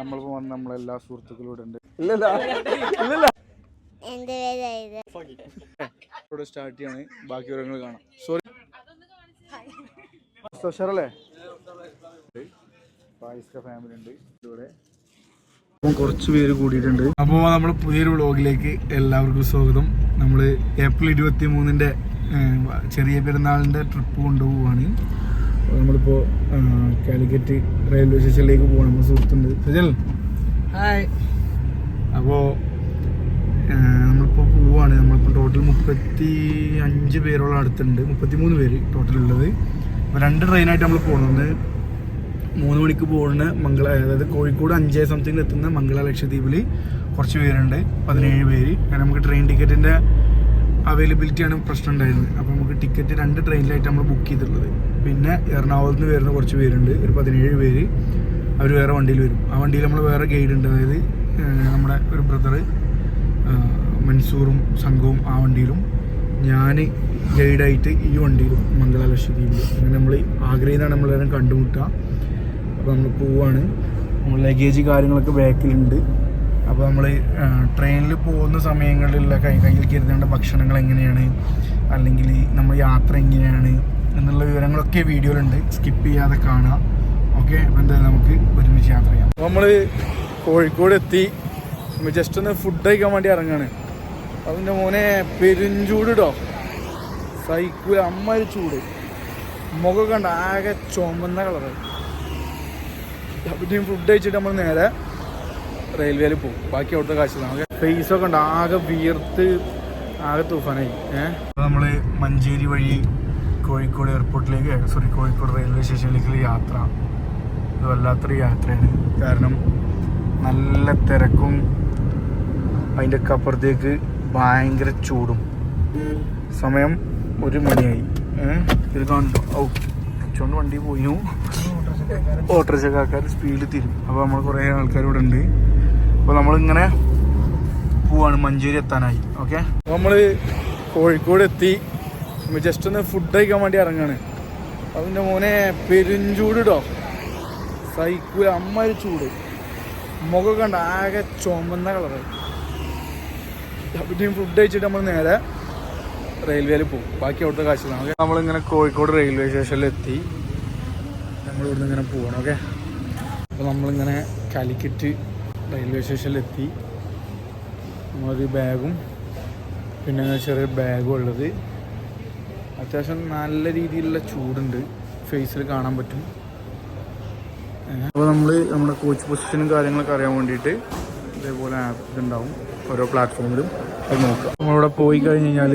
നമ്മളിപ്പോ വന്ന് നമ്മളെല്ലാ സുഹൃത്തുക്കളും ഇവിടെ ഉണ്ട്. എന്റെ പേര് ഇവിടെ സ്റ്റാർട്ട് ചെയ്യാണ്. ബാക്കി വിവരങ്ങൾ കാണാം. സോറി സോഷറല്ലേ ഫാമിലി ഉണ്ട്. ഇവിടെ അപ്പം കുറച്ച് പേര് കൂടിയിട്ടുണ്ട്. അപ്പോൾ നമ്മൾ പുതിയൊരു വ്ളോഗിലേക്ക് എല്ലാവർക്കും സ്വാഗതം. നമ്മൾ ഏപ്രിൽ ഇരുപത്തി മൂന്നിന്റെ ചെറിയ പെരുന്നാളിന്റെ ട്രിപ്പ് കൊണ്ടുപോവാണ്. അപ്പോൾ നമ്മളിപ്പോൾ കാലിക്കറ്റ് റെയിൽവേ സ്റ്റേഷനിലേക്ക് പോകണം നമ്മൾ സുഹൃത്തുണ്ട്. സജൽ. ഹായ് അപ്പോൾ നമ്മളിപ്പോൾ പോവാണ്. നമ്മളിപ്പോൾ ടോട്ടൽ മുപ്പത്തി അഞ്ച് പേരോളം അടുത്തുണ്ട്. മുപ്പത്തി മൂന്ന് പേര് ടോട്ടൽ ഉള്ളത്. അപ്പോൾ രണ്ട് ട്രെയിനായിട്ട് നമ്മൾ പോകുന്നത് മൂന്ന് മണിക്ക് പോകുന്ന മംഗള അതായത് കോഴിക്കോട് അഞ്ചേ സംതിങ്ങിൽ എത്തുന്ന മംഗള ലക്ഷദ്വീപിൽ കുറച്ച് പേരുണ്ട്. പതിനേഴ് പേര്. കാരണം നമുക്ക് ട്രെയിൻ ടിക്കറ്റിന്റെ അവൈലബിലിറ്റിയാണ് പ്രശ്നം ഉണ്ടായിരുന്നത്. അപ്പോൾ നമുക്ക് ടിക്കറ്റ് രണ്ട് ട്രെയിനിലായിട്ട് നമ്മൾ ബുക്ക് ചെയ്തിട്ടുള്ളത്. പിന്നെ എറണാകുളത്ത് നിന്ന് വരുന്ന കുറച്ച് പേരുണ്ട്. ഒരു പതിനേഴ് പേര്. അവർ വേറെ വണ്ടിയിൽ വരും. ആ വണ്ടിയിൽ നമ്മൾ വേറെ ഗൈഡ് ഉണ്ട്. അതായത് നമ്മുടെ ഒരു ബ്രദർ മൻസൂറും സംഘവും ആ വണ്ടിയിലും. ഞാൻ ഗൈഡായിട്ട് ഈ വണ്ടിയിലും മംഗള ലക്ഷദ്വീപിൽ അങ്ങനെ നമ്മൾ ആഗ്രഹിച്ചാണ് നമ്മളെല്ലാം കണ്ടുമുട്ടുക. അപ്പോൾ നമ്മൾ പോവാണ്. ലഗേജ് കാര്യങ്ങളൊക്കെ ബാക്കിലുണ്ട് അപ്പോൾ നമ്മൾ ട്രെയിനിൽ പോകുന്ന സമയങ്ങളിലുള്ള കൈ കയ്യിൽ കരുതേണ്ട ഭക്ഷണങ്ങൾ എങ്ങനെയാണ്? അല്ലെങ്കിൽ നമ്മൾ യാത്ര എങ്ങനെയാണ്? എന്നുള്ള വിവരങ്ങളൊക്കെ വീഡിയോയിലുണ്ട്. സ്കിപ്പ് ചെയ്യാതെ കാണുക ഓക്കെ അപ്പോൾ എന്തായാലും നമുക്ക് ഒരുമിച്ച് യാത്ര ചെയ്യാം. നമ്മൾ കോഴിക്കോട് എത്തി ജസ്റ്റ് ഒന്ന് ഫുഡ് കഴിക്കാൻ വേണ്ടി ഇറങ്ങാണ്. അതിന്റെ മോനെ പെരുംചൂട് കേട്ടോ സൈക്കൂല അമ്മ ചൂട്. മുഖം കണ്ട ആകെ ചുമന്ന കളറ്. പിന്നെ ഫുഡ് കഴിച്ചിട്ട് നമ്മൾ നേരെ റെയിൽവേയിൽ പോകും. ബാക്കി അവിടുത്തെ കാശ് ഫേസ് ഒക്കെ ഉണ്ട്. ആകെ വീർത്ത് ആകെ തൂഫാനായി. ഏഹ് നമ്മൾ മഞ്ചേരി വഴി കോഴിക്കോട് എയർപോർട്ടിലേക്ക് സോറി കോഴിക്കോട് റെയിൽവേ സ്റ്റേഷനിലേക്കുള്ള യാത്ര. ഇത് വല്ലാത്തൊരു യാത്രയാണ്. കാരണം നല്ല തിരക്കും അതിന്റെ അപ്പുറത്തേക്ക് ഭയങ്കര ചൂടും. സമയം ഒരു മണിയായി. ഏഹ് ഇത് കണ്ടു? ഔ ചുണ്ട് വണ്ടി പോയി. ഓട്ടോറിക്ഷക്കാർ സ്പീഡിൽ തിരും അപ്പോൾ നമ്മൾ കുറേ ആൾക്കാർ ഇവിടെ ഉണ്ട്. അപ്പോൾ നമ്മളിങ്ങനെ പോവാണ്. മഞ്ചേരി എത്താനായി. ഓക്കെ നമ്മൾ കോഴിക്കോട് എത്തി. ജസ്റ്റ് ഒന്ന് ഫുഡ് കഴിക്കാൻ വേണ്ടി ഇറങ്ങാണ്. അതിന്റെ മോനെ പെരുംചൂട് കേട്ടോ സൈക്കൂല അമ്മ ചൂട്. മുഖം കണ്ട ആകെ ചുമന്ന കളറ് പിന്നെയും ഫുഡ് കഴിച്ചിട്ട് നമ്മൾ നേരെ റെയിൽവേയിൽ പോകും ബാക്കി അവിടുത്തെ കാശ് നമ്മളിങ്ങനെ കോഴിക്കോട് റെയിൽവേ സ്റ്റേഷനിൽ എത്തി. നമ്മൾ ഇവിടുന്ന് ഇങ്ങനെ പോകണം ഓക്കെ അപ്പോൾ നമ്മളിങ്ങനെ കാലിക്കറ്റ് റെയിൽവേ സ്റ്റേഷനിൽ എത്തി. ഒരു ബാഗും പിന്നെ ചെറിയൊരു ബാഗും ഉള്ളത്. അത്യാവശ്യം നല്ല രീതിയിലുള്ള ചൂടുണ്ട്. ഫേസിൽ കാണാൻ പറ്റും. അപ്പോൾ നമ്മൾ നമ്മുടെ കോച്ച് പൊസിഷനും കാര്യങ്ങളൊക്കെ അറിയാൻ വേണ്ടിയിട്ട് ഇതേപോലെ ആപ്പ് ഇതുണ്ടാവും. ഓരോ പ്ലാറ്റ്ഫോമിലും അത് നോക്കാം. നമ്മളിവിടെ പോയി കഴിഞ്ഞ് കഴിഞ്ഞാൽ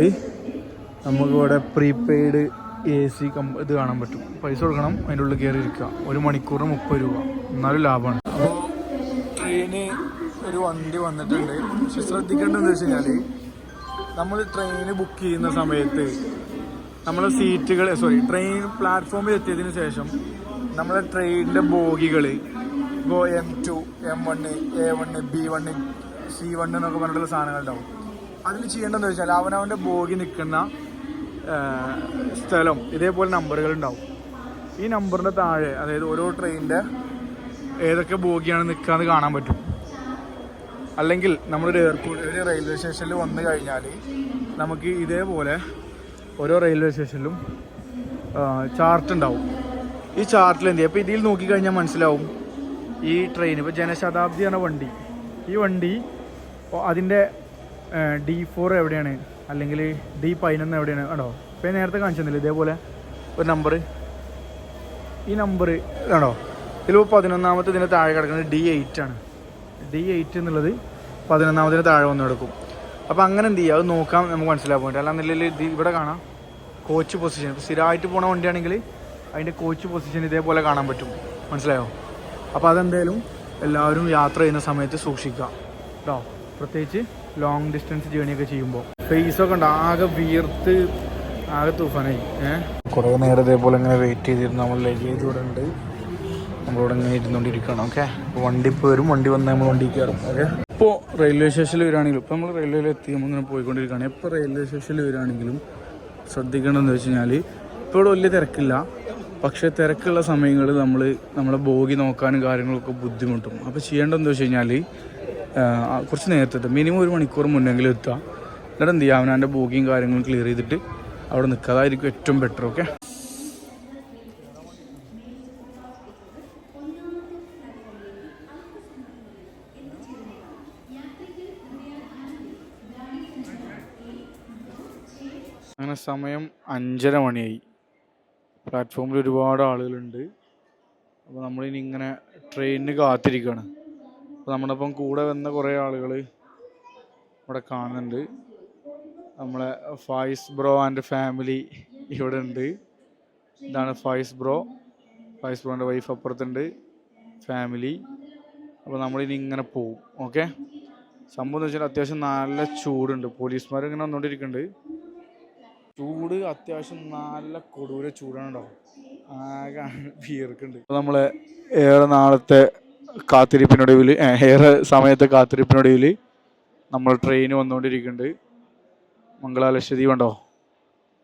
നമുക്കിവിടെ പ്രീപെയ്ഡ് എ സി കമ്പ ഇത് കാണാൻ പറ്റും. പൈസ കൊടുക്കണം അതിന്റെ ഉള്ളിൽ കയറി ഇരിക്കുക. ഒരു മണിക്കൂറിന് മുപ്പത് രൂപ. എന്നാലും ലാഭമാണ്. വണ്ടി വന്നിട്ടുണ്ട്. പക്ഷെ ശ്രദ്ധിക്കേണ്ടതെന്ന് വെച്ച് കഴിഞ്ഞാൽ നമ്മൾ ട്രെയിന് ബുക്ക് ചെയ്യുന്ന സമയത്ത് നമ്മളെ സീറ്റുകൾ സോറി ട്രെയിൻ പ്ലാറ്റ്ഫോമിൽ എത്തിയതിന് ശേഷം നമ്മളെ ട്രെയിനിന്റെ ബോഗികൾ ഇപ്പോൾ M two M one A one B one C one എന്നൊക്കെ പറഞ്ഞിട്ടുള്ള സാധനങ്ങൾ ഉണ്ടാവും അതിൽ ചെയ്യേണ്ടതെന്ന് വെച്ചാൽ അവനവന്റെ ബോഗി നിൽക്കുന്ന സ്ഥലം ഇതേപോലെ നമ്പറുകൾ ഉണ്ടാവും. ഈ നമ്പറിന്റെ താഴെ അതായത് ഓരോ ട്രെയിനിന്റെ ഏതൊക്കെ ബോഗിയാണ് നിൽക്കാന്ന് കാണാൻ പറ്റും. അല്ലെങ്കിൽ നമ്മളൊരു എയർപോർട്ട് ഒരു റെയിൽവേ സ്റ്റേഷനിൽ വന്നു കഴിഞ്ഞാൽ നമുക്ക് ഇതേപോലെ ഓരോ റെയിൽവേ സ്റ്റേഷനിലും ചാർട്ട് ഉണ്ടാവും. ഈ ചാർട്ടിൽ എന്ത് ചെയ്യും? അപ്പോൾ ഇതിൽ നോക്കിക്കഴിഞ്ഞാൽ മനസ്സിലാവും. ഈ ട്രെയിൻ ഇപ്പോൾ ജനശതാബ്ദി എന്ന വണ്ടി. ഈ വണ്ടി അതിന്റെ ഡി ഫോർ എവിടെയാണ്? അല്ലെങ്കിൽ ഡി പതിനൊന്ന് എവിടെയാണ്? ആണോ? ഇപ്പോൾ നേരത്തെ കാണിച്ചു ഇതേപോലെ ഒരു നമ്പർ ഈ നമ്പർ ആണോ? ഇതിലിപ്പോൾ പതിനൊന്നാമത്തെ ഇതിന്റെ താഴെ കിടക്കുന്നത് ഡി എയ്റ്റ് ആണ്. ഡി എയ്റ്റ് എന്നുള്ളത് പതിനൊന്നാമതിന് താഴെ വന്ന് കിടക്കും. അപ്പോൾ അങ്ങനെ എന്ത് ചെയ്യുക അത് നോക്കാം. നമുക്ക് മനസ്സിലാക്കാൻ പറ്റും അല്ലാന്നില്ലെങ്കിൽ ഇത് ഇവിടെ കാണാം. കോച്ച് പൊസിഷൻ ഇപ്പോൾ സ്ഥിരമായിട്ട് പോണ വണ്ടിയാണെങ്കിൽ അതിന്റെ കോച്ച് പൊസിഷൻ ഇതേപോലെ കാണാൻ പറ്റും. മനസ്സിലായോ? അപ്പോൾ അതെന്തായാലും എല്ലാവരും യാത്ര ചെയ്യുന്ന സമയത്ത് സൂക്ഷിക്കുക. കേട്ടോ പ്രത്യേകിച്ച് ലോങ് ഡിസ്റ്റൻസ് ജേണിയൊക്കെ ചെയ്യുമ്പോൾ ഫേസൊക്കെ ഉണ്ട് ആകെ വീർത്ത് ആകെ തൂഫാനായി. ഏഹ് കുറേ നേരം ഇതേപോലെ ഇങ്ങനെ വെയിറ്റ് ചെയ്തിരുന്നു. നമ്മൾ ലഗേജ് ഇവിടെ ഉണ്ട് നമ്മളിവിടെ ഇങ്ങനെ ഇരുന്നോണ്ടിരിക്കണം ഓക്കെ വണ്ടി ഇപ്പോൾ വരും. വണ്ടി വന്ന് നമ്മൾ വണ്ടി കയറും. ഓക്കെ ഇപ്പോൾ റെയിൽവേ സ്റ്റേഷനിൽ വരികയാണെങ്കിലും ഇപ്പോൾ നമ്മൾ റെയിൽവേയിൽ എത്തി നമ്മളിങ്ങനെ പോയിക്കൊണ്ടിരിക്കുകയാണ്. ഇപ്പോൾ റെയിൽവേ സ്റ്റേഷനിൽ വരികയാണെങ്കിലും ശ്രദ്ധിക്കണമെന്ന് വെച്ച് കഴിഞ്ഞാൽ ഇപ്പോൾ ഇവിടെ വലിയ തിരക്കില്ല. പക്ഷേ തിരക്കുള്ള സമയങ്ങളിൽ നമ്മൾ നമ്മളെ ബോഗി നോക്കാനും കാര്യങ്ങളൊക്കെ ബുദ്ധിമുട്ടും. അപ്പോൾ ചെയ്യേണ്ടതെന്ന് വെച്ച് കഴിഞ്ഞാൽ കുറച്ച് നേരത്തെ മിനിമം ഒരു മണിക്കൂർ മുന്നെങ്കിലും എത്തുക. എന്നിട്ട് എന്ത് ചെയ്യുക അവനാന്റെ ബോഗിയും കാര്യങ്ങളും ക്ലിയർ ചെയ്തിട്ട് അവിടെ നിൽക്കുക അതായിരിക്കും ഏറ്റവും ബെറ്റർ ഓക്കെ അങ്ങനെ സമയം അഞ്ചര മണിയായി. പ്ലാറ്റ്ഫോമിൽ ഒരുപാട് ആളുകളുണ്ട്. അപ്പോൾ നമ്മളിനി ഇങ്ങനെ ട്രെയിനിന് കാത്തിരിക്കുകയാണ് അപ്പോൾ നമ്മുടെ ഒപ്പം കൂടെ വന്ന കുറേ ആളുകൾ ഇവിടെ കാണുന്നുണ്ട്. നമ്മളെ ഫായിസ് ബ്രോ ആൻഡ് ഫാമിലി ഇവിടെ ഉണ്ട്. ഇതാണ് ഫായിസ് ബ്രോ. ഫായിസ് ബ്രോന്റെ വൈഫ് അപ്പുറത്തുണ്ട്. ഫാമിലി. അപ്പോൾ നമ്മളിനി ഇങ്ങനെ പോവും. ഓക്കെ സംഭവം എന്ന് വെച്ചാൽ അത്യാവശ്യം നല്ല ചൂടുണ്ട്. പോലീസുമാർ ഇങ്ങനെ വന്നുകൊണ്ടിരിക്കുന്നുണ്ട് ചൂട് അത്യാവശ്യം നല്ല കൊടൂര ചൂടാണ് ഉണ്ടാവും ആകെ വിയർക്കുണ്ട് നമ്മളെ ഏറെ നാളത്തെ കാത്തിരിപ്പിനൊടുവിൽ ഏറെ സമയത്തെ കാത്തിരിപ്പിനൊടുവിൽ നമ്മൾ ട്രെയിൻ വന്നുകൊണ്ടിരിക്കുന്നുണ്ട് മംഗളാലക്ഷദ്വീപ് ഉണ്ടോ?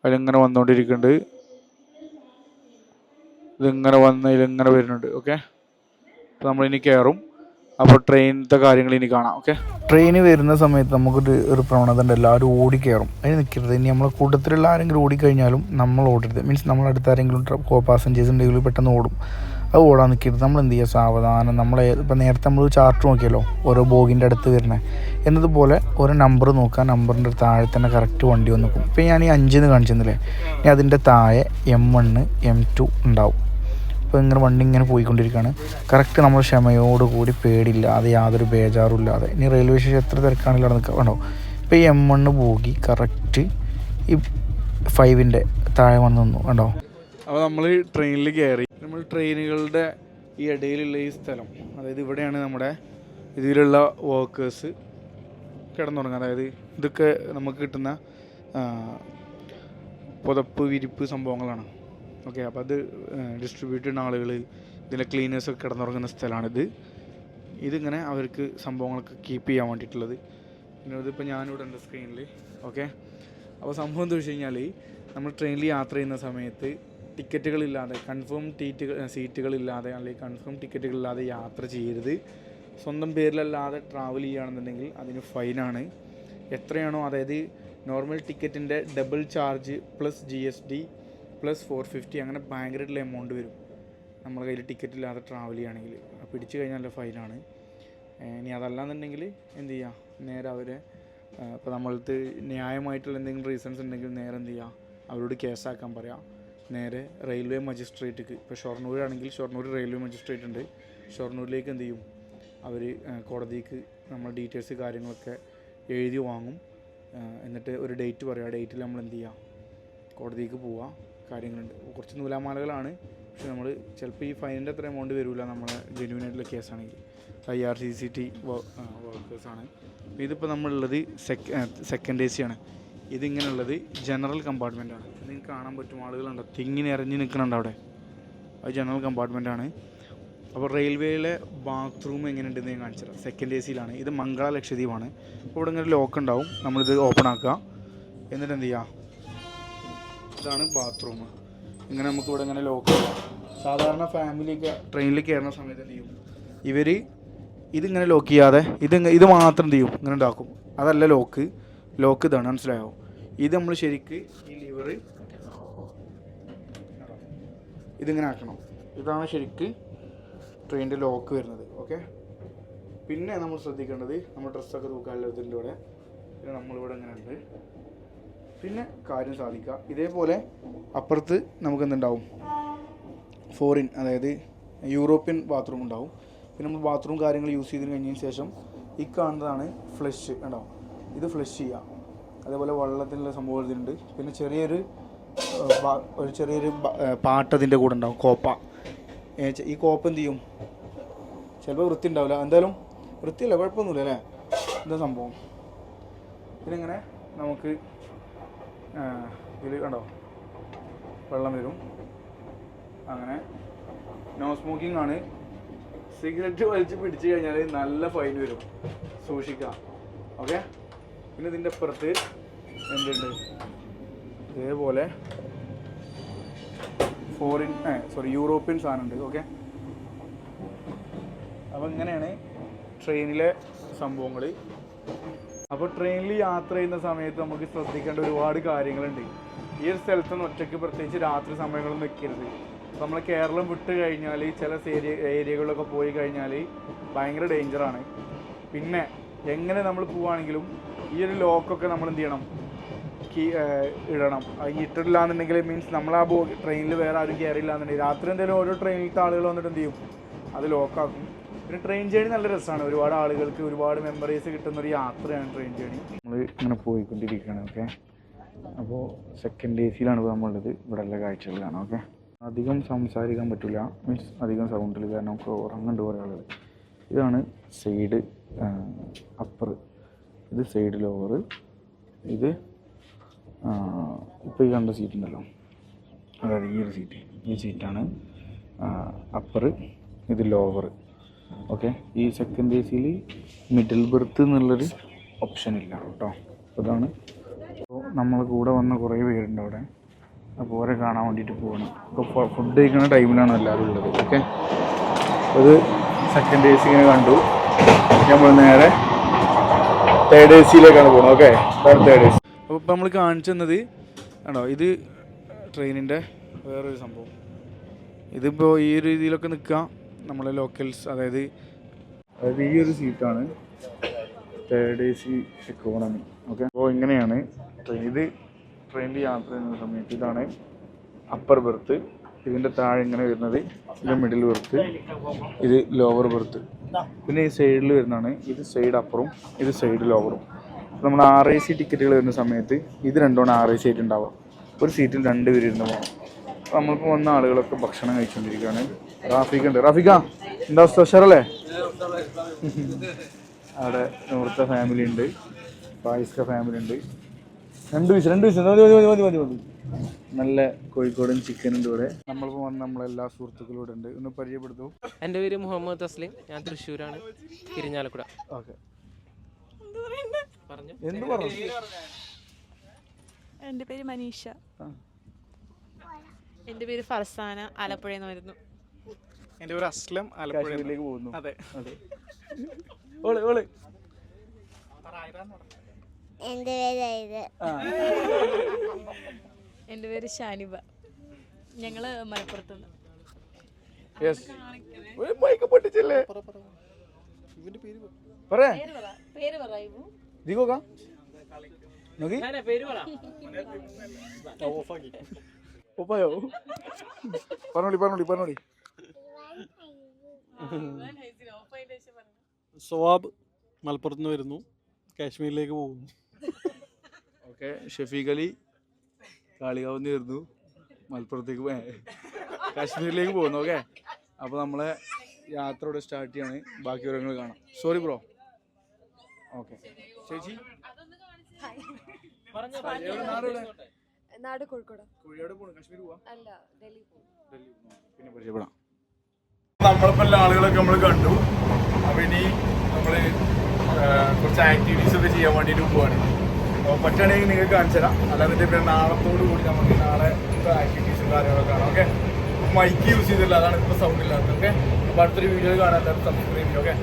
അതിലിങ്ങനെ വന്നുകൊണ്ടിരിക്കുന്നുണ്ട് ഇതിങ്ങനെ വന്ന് ഇതിലിങ്ങനെ വരുന്നുണ്ട് ഓക്കെ അപ്പോൾ നമ്മളിനി കയറും അപ്പോൾ ട്രെയിനിലത്തെ കാര്യങ്ങൾ ഇനി കാണാം ഓക്കെ ട്രെയിൻ വരുന്ന സമയത്ത് നമുക്കൊരു ഒരു പ്രവണത ഉണ്ട് എല്ലാവരും കയറും അതിന് നിൽക്കരുത്. ഇനി നമ്മളെ കൂട്ടത്തിലുള്ള ആരെങ്കിലും ഓടിക്കഴിഞ്ഞാലും നമ്മൾ ഓടരുത്. മീൻസ് നമ്മൾ അടുത്ത് ആരെങ്കിലും കോ പാസഞ്ചേഴ്സ് ഉണ്ടെങ്കിൽ പെട്ടെന്ന് ഓടും. അത് ഓടാൻ നിൽക്കരുത്. നമ്മൾ എന്ത് ചെയ്യുക? സാവധാനം. നമ്മളെ ഇപ്പം നേരത്തെ നമ്മൾ ചാർട്ട് നോക്കിയല്ലോ ഓരോ ബോഗിന്റെ അടുത്ത് വരുന്നത് എന്നതുപോലെ ഓരോ നമ്പർ നോക്കുക. നമ്പറിന്റെ താഴെ തന്നെ കറക്റ്റ് വണ്ടി വന്ന് നിൽക്കും. ഇപ്പം ഞാൻ ഈ അഞ്ചെന്ന് കാണിച്ചെന്നില്ലേ ഇനി അതിന്റെ താഴെ എം വണ്ണ് എം ടു ഉണ്ടാവും. അപ്പോൾ ഇങ്ങനെ വണ്ടി ഇങ്ങനെ പോയിക്കൊണ്ടിരിക്കുകയാണ്. കറക്റ്റ് നമ്മൾ ക്ഷമയോടുകൂടി അത് യാതൊരു ബേജാറും ഇല്ലാതെ ഇനി റെയിൽവേ സ്റ്റേഷൻ എത്ര തിരക്കാണെങ്കിലും നിൽക്കുക വേണോ ഇപ്പോൾ ഈ എം വണ്ണ് പോകി കറക്റ്റ് ഈ ഫൈവിന്റെ താഴെ വന്ന് നിന്നു. കണ്ടോ? അപ്പോൾ നമ്മൾ ട്രെയിനിൽ കയറി. നമ്മൾ ട്രെയിനുകളുടെ ഈ ഇടയിലുള്ള ഈ സ്ഥലം അതായത് ഇവിടെയാണ് നമ്മുടെ ഇതിലുള്ള വർക്കേഴ്സ് കിടന്നുറങ്ങുക. അതായത് ഇതൊക്കെ നമുക്ക് കിട്ടുന്ന പുതപ്പ് വിരിപ്പ് സംഭവങ്ങളാണ്. ഓക്കെ അപ്പോൾ അത് ഡിസ്ട്രിബ്യൂട്ട് ചെയ്യുന്ന ആളുകൾ ഇതിലെ ക്ലീനേഴ്സൊക്കെ കിടന്നുറങ്ങുന്ന സ്ഥലമാണിത്. ഇതിങ്ങനെ അവർക്ക് സംഭവങ്ങളൊക്കെ കീപ്പ് ചെയ്യാൻ വേണ്ടിയിട്ടുള്ളത്. പിന്നെ ഇതിപ്പോൾ ഞാനിവിടെ ഉണ്ട് സ്ക്രീനിൽ ഓക്കെ അപ്പോൾ സംഭവം എന്താ വെച്ച് കഴിഞ്ഞാൽ നമ്മൾ ട്രെയിനിൽ യാത്ര ചെയ്യുന്ന സമയത്ത് ടിക്കറ്റുകളില്ലാതെ കൺഫേം ടീറ്റുകൾ സീറ്റുകളില്ലാതെ അല്ലെങ്കിൽ കൺഫേം ടിക്കറ്റുകളില്ലാതെ യാത്ര ചെയ്യരുത്. സ്വന്തം പേരിലല്ലാതെ ട്രാവൽ ചെയ്യുകയാണെന്നുണ്ടെങ്കിൽ അതിന് ഫൈനാണ് എത്രയാണോ അതായത് normal ടിക്കറ്റിന്റെ double charge plus G S D plus four fifty അങ്ങനെ ഭയങ്കരമായിട്ടുള്ള എമൗണ്ട് വരും. നമ്മുടെ കയ്യിൽ ടിക്കറ്റ് ഇല്ലാതെ ട്രാവൽ ചെയ്യുകയാണെങ്കിൽ. പിടിച്ചു കഴിഞ്ഞാൽ ഫൈനാണ് ഇനി അതല്ലാന്നുണ്ടെങ്കിൽ എന്ത് ചെയ്യുക നേരെ അവരെ ഇപ്പോൾ നമ്മളത് ന്യായമായിട്ടുള്ള എന്തെങ്കിലും റീസൺസ് ഉണ്ടെങ്കിൽ നേരെ എന്ത് ചെയ്യുക അവരോട് കേസാക്കാൻ പറയാം. നേരെ റെയിൽവേ മജിസ്ട്രേറ്റ്ക്ക് ഇപ്പോൾ ഷൊർണൂരാണെങ്കിൽ ഷൊർണൂർ റെയിൽവേ മജിസ്ട്രേറ്റ് ഉണ്ട്. ഷൊർണൂരിലേക്ക് എന്ത് ചെയ്യും? അവർ കോടതിക്ക് നമ്മൾ ഡീറ്റെയിൽസ് കാര്യങ്ങളൊക്കെ എഴുതി വാങ്ങും. എന്നിട്ട് ഒരു ഡേറ്റ് പറയും. ആ ഡേറ്റിൽ നമ്മൾ എന്ത് ചെയ്യുക കോടതിക്ക് പോവാം. കാര്യങ്ങളുണ്ട്. കുറച്ച് നൂലാമാലകളാണ്. പക്ഷെ നമ്മൾ ചിലപ്പോൾ ഈ ഫൈനിന്റെ അത്ര എമൗണ്ട് വരില്ല നമ്മളെ ജെന്യൂൻ ആയിട്ടുള്ള കേസാണെങ്കിൽ I R C T C വർക്കേഴ്സാണ് ഇതിപ്പോൾ നമ്മളുള്ളത് സെക് സെക്കൻഡ് എ സി ആണ്. ഇതിങ്ങനെയുള്ളത് ജനറൽ കമ്പാർട്ട്മെന്റ് ആണ്. ഇത് നിങ്ങൾക്ക് കാണാൻ പറ്റും ആളുകളുണ്ടോ. തിങ്ങിനെ ഇറങ്ങി നിൽക്കുന്നുണ്ട് അവിടെ. അത് ജനറൽ കമ്പാർട്ട്മെന്റ് ആണ്. അപ്പോൾ റെയിൽവേയിലെ ബാത്റൂം എങ്ങനെയുണ്ടെന്ന് ഞാൻ കാണിച്ചു തരാം സെക്കൻഡ് എ സിയിലാണ് ഇത് മംഗള ലക്ഷദ്വീപാണ്. അപ്പോൾ ഇവിടെ ഇങ്ങനെ ലോക്ക് ഉണ്ടാവും. നമ്മളിത് ഓപ്പൺ ആക്കുക. എന്നിട്ട് എന്ത് ചെയ്യുക ഇതാണ് ബാത്റൂം. ഇങ്ങനെ നമുക്ക് ഇവിടെ ഇങ്ങനെ ലോക്ക് ചെയ്യാം. സാധാരണ ഫാമിലി ട്രെയിനിൽ കയറുന്ന സമയത്ത് എന്ത് ചെയ്യും? ഇവർ ഇതിങ്ങനെ ലോക്ക് ചെയ്യാതെ ഇത് ഇത് മാത്രം എന്ത് ചെയ്യും? ഇങ്ങനെ ഉണ്ടാക്കും അതല്ല ലോക്ക് ലോക്ക് ഇതാണ്. മനസ്സിലായോ? ഇത് നമ്മൾ ശരിക്ക് ഈ ലിവർ ഇതിങ്ങനെ ആക്കണം. ഇതാണ് ശരിക്ക് ട്രെയിനിന്റെ ലോക്ക് വരുന്നത്. ഓക്കെ പിന്നെ നമ്മൾ ശ്രദ്ധിക്കേണ്ടത് നമ്മൾ ഡ്രസ്സൊക്കെ തൂക്കാനുള്ള ഇതിന്റെ കൂടെ. പിന്നെ നമ്മളിവിടെ ഇങ്ങനെ ഉണ്ട്. പിന്നെ കാര്യം സാധിക്കുക. ഇതേപോലെ അപ്പുറത്ത് നമുക്ക് എന്തുണ്ടാവും ഫോറിൻ അതായത് യൂറോപ്യൻ ബാത്റൂം ഉണ്ടാവും. പിന്നെ നമ്മൾ ബാത്റൂം കാര്യങ്ങൾ യൂസ് ചെയ്തതിന് കഴിഞ്ഞതിന് ശേഷം ഈ കാണുന്നതാണ് ഫ്ലഷ് ഉണ്ടാവും ഇത് ഫ്ലഷ് ചെയ്യുക. അതേപോലെ വെള്ളത്തിനുള്ള സംഭവം ഇതിലുണ്ട്. പിന്നെ ചെറിയൊരു ഒരു ചെറിയൊരു പാട്ടതിന്റെ കൂടെ ഉണ്ടാവും. കോപ്പ. ഈ കോപ്പ എന്ത് ചെയ്യും? ചിലപ്പോൾ വൃത്തി ഉണ്ടാവില്ല. എന്തായാലും വൃത്തിയല്ല കുഴപ്പമൊന്നുമില്ല അല്ലേ? എന്താ സംഭവം? ഇതിനിങ്ങനെ നമുക്ക് ഇതിൽ കണ്ടോ? വെള്ളം വരും. അങ്ങനെ. നോ സ്മോക്കിംഗ് ആണ്. സിഗരറ്റ് വലിച്ച് പിടിച്ചു കഴിഞ്ഞാൽ നല്ല ഫൈൻ വരും. സൂക്ഷിക്കാം. ഓക്കെ പിന്നെ ഇതിന്റെ അപ്പുറത്ത് എന്തുണ്ട്? ഇതേപോലെ ഫോറിൻ സോറി യൂറോപ്യൻ സാധനമുണ്ട് ഓക്കെ അപ്പം ഇങ്ങനെയാണ് ട്രെയിനിലെ സംഭവങ്ങൾ അപ്പോൾ ട്രെയിനിൽ യാത്ര ചെയ്യുന്ന സമയത്ത് നമുക്ക് ശ്രദ്ധിക്കേണ്ട ഒരുപാട് കാര്യങ്ങളുണ്ട്. ഈ ഒരു സ്ഥലത്ത് നിന്ന് ഒറ്റയ്ക്ക് പ്രത്യേകിച്ച് രാത്രി സമയങ്ങളൊന്നും വെക്കരുത് അപ്പോൾ നമ്മൾ കേരളം വിട്ട് കഴിഞ്ഞാൽ ചില ഏരിയ ഏരിയകളിലൊക്കെ പോയി കഴിഞ്ഞാൽ ഭയങ്കര ഡേഞ്ചറാണ് പിന്നെ എങ്ങനെ നമ്മൾ പോവുകയാണെങ്കിലും ഈ ഒരു ലോക്കൊക്കെ നമ്മൾ എന്ത് ചെയ്യണം? കീ ഇടണം. ഇട്ടിട്ടില്ല എന്നുണ്ടെങ്കിൽ മീൻസ് നമ്മൾ ആ ട്രെയിനിൽ വേറെ ആരും കയറിയില്ല എന്നുണ്ടെങ്കിൽ രാത്രി എന്തെങ്കിലും ഓരോ ട്രെയിനിലത്തെ ആളുകൾ വന്നിട്ട് എന്ത് ചെയ്യും? അത് ലോക്കാക്കും പിന്നെ ട്രെയിൻ ജേണി നല്ല രസമാണ്. ഒരുപാട് ആളുകൾക്ക് ഒരുപാട് മെമ്മറീസ് കിട്ടുന്ന ഒരു യാത്രയാണ് ട്രെയിൻ ജേണി നമ്മൾ ഇങ്ങനെ പോയിക്കൊണ്ടിരിക്കുകയാണ് ഓക്കെ അപ്പോൾ സെക്കൻഡ് എ സിയിലാണ് നമ്മളുള്ളത് ഇവിടെ എല്ലാ കാഴ്ചകൾ കാണാം ഓക്കെ അധികം സംസാരിക്കാൻ പറ്റില്ല മീൻസ് അധികം സൗണ്ടിൽ കാരണം നമുക്ക് ഉറങ്ങുന്നുണ്ട് കുറേ ആളുകൾ. ഇതാണ് സൈഡ് അപ്പർ ഇത് സൈഡ് ലോവർ ഇത് ഇപ്പോൾ ഈ കണ്ട സീറ്റ് ഉണ്ടല്ലോ. അതായത് ഈ ഒരു സീറ്റ് ഈ സീറ്റാണ് അപ്പർ ഇത് ലോവർ ഓക്കെ. ഈ സെക്കൻഡ് എ സിയിൽ മിഡിൽ ബെർത്ത് എന്നുള്ളൊരു ഓപ്ഷൻ ഇല്ല കേട്ടോ. അതാണ് അപ്പോൾ നമ്മൾ കൂടെ വന്ന കുറേ പേരുണ്ട് അവിടെ. അപ്പോൾ ഓരോ കാണാൻ വേണ്ടിയിട്ട് പോകണം ഇപ്പോൾ ഫുഡ് കഴിക്കുന്ന ടൈമിലാണ് എല്ലാവരും ഉള്ളത്. ഓക്കെ. അത് സെക്കൻഡ് എ സി ഇങ്ങനെ കണ്ടു. നമ്മൾ നേരെ തേർഡ് എ സിയിലേക്കാണ് പോകുന്നത് ഓക്കെ. തേർഡ് എ സി അപ്പോൾ നമ്മൾ കാണിച്ചു തന്നത് ആണോ? ഇത് ട്രെയിനിന്റെ വേറൊരു സംഭവം. ഇതിപ്പോൾ ഈ രീതിയിലൊക്കെ നിൽക്കുക നമ്മളെ ലോക്കൽസ് അതായത് അതായത് ഈ ഒരു സീറ്റാണ് third A C economy okay അപ്പോൾ ഇങ്ങനെയാണ് ട്രെയിൻ ഇത് ട്രെയിനിൽ യാത്ര ചെയ്യുന്ന സമയത്ത് ഇതാണ് അപ്പർ ബെർത്ത് ഇതിന്റെ താഴെ ഇങ്ങനെ വരുന്നത് ഇത് മിഡിൽ ബെർത്ത് ഇത് ലോവർ ബെർത്ത് പിന്നെ ഈ സൈഡിൽ വരുന്നതാണ് ഇത് സൈഡ് അപ്പറും ഇത് സൈഡ് ലോവറും നമ്മൾ ആർ ഐ സി ടിക്കറ്റുകൾ വരുന്ന സമയത്ത് ഇത് രണ്ടുമാണ് ആർ ഐ സി ആയിട്ട് ഉണ്ടാവുക. ഒരു സീറ്റിൽ രണ്ട് പേര് ഇരുന്ന് പോകണം. നമ്മളിപ്പോൾ വന്ന ആളുകളൊക്കെ ഭക്ഷണം കഴിച്ചുകൊണ്ടിരിക്കുകയാണ് റാഫിക്ക് ഉണ്ട്. റാഫിക്ക എന്താ സ്പെഷ്യലല്ലേ അവിടെ നൂറത്തെ ഫാമിലി ഉണ്ട്. പായസ്ക ഫാമിലി ഉണ്ട്. രണ്ട് പീസ് രണ്ട് പീസ് മതി മതി മതി മതി മതി നല്ല കോഴിക്കോടൻ ചിക്കൻ ഉണ്ട് ഇവിടെ. നമ്മളിപ്പോൾ വന്ന നമ്മളെല്ലാ സുഹൃത്തുക്കളും ഇവിടെ ഉണ്ട്. ഒന്ന് പരിചയപ്പെടുത്തു. എന്റെ പേര് മുഹമ്മദ് തസ്ലിം. ഞാൻ തൃശ്ശൂരാണ്. തിരിഞ്ഞാലക്കുട. ഓക്കെ. പറഞ്ഞു എന്ത് പറഞ്ഞു? എന്റെ പേര് മനീഷ. എന്റെ പേര് ഫർസാന ആലപ്പുഴയിൽ നിന്ന് വരുന്നു. എന്റെ പേര് അസ്ലം ആലപ്പുഴ കാശ്മീരിലേക്ക് പോകുന്നു. അതെ. അതെ. All all. എന്റെ പേര് ആ. എന്റെ പേര് ഷാനിബ. ഞങ്ങൾ മലപ്പുറത്ത് നിന്ന് യെസ് ഒരു മൈക്ക് പൊട്ടിച്ചല്ലേ? പറയാ പേര് പറയൂ നോക്കി. പേര് പറ. ഉപ്പായോ പറഞ്ഞോളി പറഞ്ഞോളി പറഞ്ഞോളി. സവാബ് മലപ്പുറത്ത് നിന്ന് വരുന്നു. കാശ്മീരിലേക്ക് പോകുന്നു. ഓക്കെ ഷഫീഖ് അലി കാളികാവ് വരുന്നു. മലപ്പുറത്തേക്ക് പോയ. കാശ്മീരിലേക്ക് പോകുന്നു ഓക്കെ? അപ്പോൾ നമ്മളെ യാത്ര ഇവിടെ സ്റ്റാർട്ട് ചെയ്യാണ്. ബാക്കി വിവരങ്ങൾ കാണാം. സോറി ബ്രോ ഓക്കെ ചേച്ചി? എവിടെ നാട് കോഴിക്കോട്. കോഴിക്കോട് പോകണം കാശ്മീർ പോവാ? അല്ല ഡൽഹി പോകും ഡൽഹി. പിന്നെ പരിചയപ്പെടാം. നമ്മളിപ്പോൾ ആളുകളൊക്കെ നമ്മൾ കണ്ടു. അപ്പോൾ ഇനി നമ്മൾ കുറച്ച് ആക്ടിവിറ്റീസ് ഒക്കെ ചെയ്യാൻ വേണ്ടിയിട്ട് പോവാണ്. അപ്പോൾ പറ്റുകയാണെങ്കിൽ നിങ്ങൾക്ക് കാണിച്ചു തരാം. അല്ലാന്നിട്ട് പിന്നെ നാളത്തോട് കൂടി നമുക്ക് നാളെ ആക്ടിവിറ്റീസും കാര്യങ്ങളൊക്കെ കാണാം. ഓക്കെ? മൈക്ക് യൂസ് ചെയ്തില്ല അതാണ് ഇപ്പോൾ സൗണ്ട് ഇല്ലാത്തത്. ഓക്കെ? അപ്പോൾ അടുത്തൊരു വീഡിയോ കാണാൻ എല്ലാവരും സബ്സ്ക്രൈബ് ചെയ്യും. ഓക്കെ?